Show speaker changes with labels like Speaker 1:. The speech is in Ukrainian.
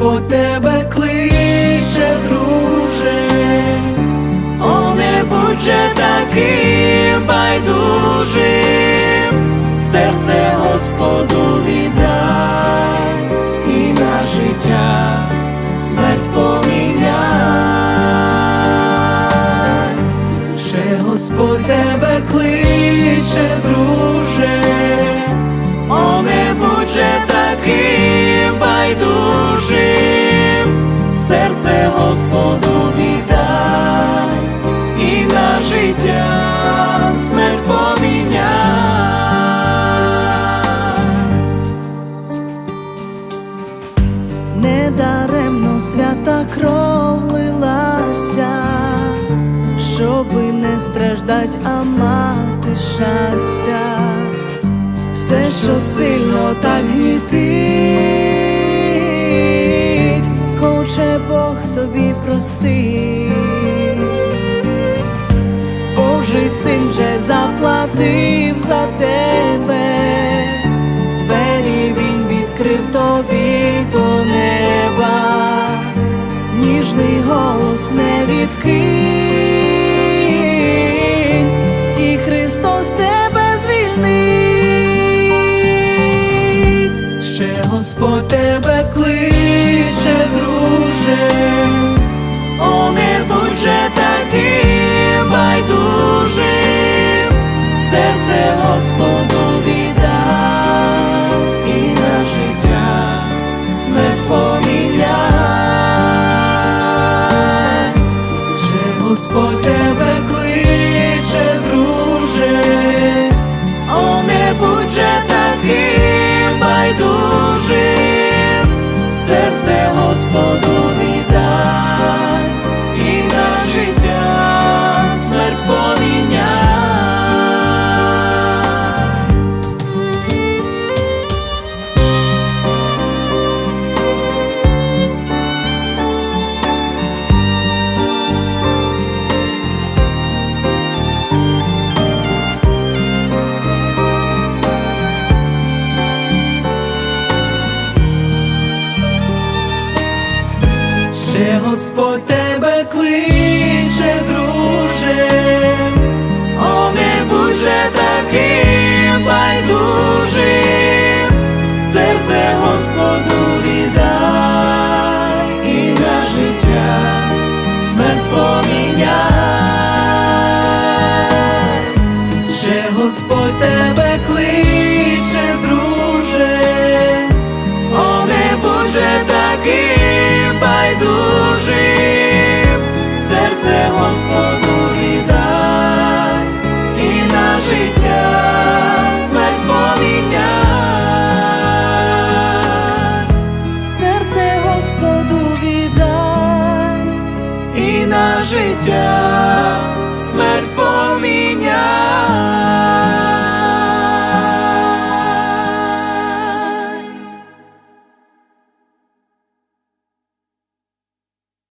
Speaker 1: Господь тебе кличе, друже, о, не таким байдужим, серце Господу Недаремно свята кров лилася, щоби не страждать, а мати щастя, все, що сильно так гнітить, хоче Бог тобі простить. Божий син же заплатив за тебе, Христос тебе звільнить. Ще Господь тебе кличе, друже. О, не будь же таким байдужим, серце Господу віддай і на життя смерть поміняй. Ще Господь тебе кличе, Господу Господь життя. Смерть